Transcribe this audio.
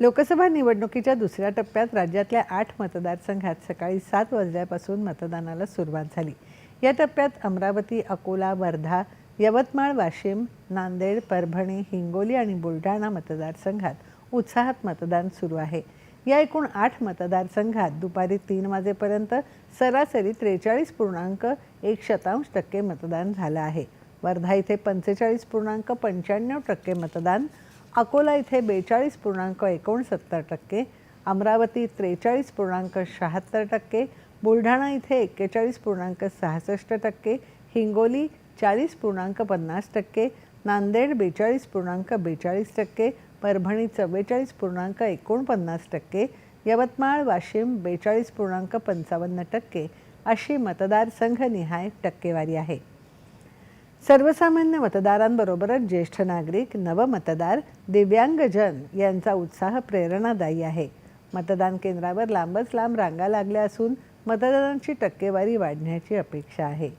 लोकसभा निवडणुकीच्या दुसऱ्या टप्प्यात राज्यातल्या आठ मतदारसंघात सकाळी सात वाजल्यापासून मतदानाला सुरुवात झाली. या टप्प्यात अमरावती अकोला वर्धा यवतमाळ वाशिम नांदेड परभणी हिंगोली आणि बुलढाणा मतदारसंघात उत्साहात मतदान सुरू आहे. या एकूण आठ मतदारसंघात दुपारी तीन वाजेपर्यंत सरासरी त्रेचाळीस पूर्णांक एक शतांश टक्के मतदान झालं आहे. वर्धा इथे पंचेचाळीस पूर्णांक पंच्याण्णव टक्के मतदान अकोला इथे बेचाळीस पूर्णांक एकोणसत्तर टक्के अमरावती त्रेचाळीस पूर्णांक शहात्तर टक्के बुलढाणा इथे एक्केचाळीस पूर्णांक सहासष्ट टक्के हिंगोली चाळीस पूर्णांक पन्नास टक्के नांदेड बेचाळीस पूर्णांक बेचाळीस टक्के परभणी चव्वेचाळीस पूर्णांक एकोणपन्नास टक्के यवतमाळ वाशिम बेचाळीस पूर्णांक पंचावन्न टक्के अशी मतदारसंघनिहाय टक्केवारी आहे. सर्वसामान्य मतदारांबरोबरच ज्येष्ठ नागरिक नवमतदार दिव्यांगजन यांचा उत्साह प्रेरणादायी आहे. मतदान केंद्रावर लांबच लांब रांगा लागल्या असून मतदानाची टक्केवारी वाढण्याची अपेक्षा आहे.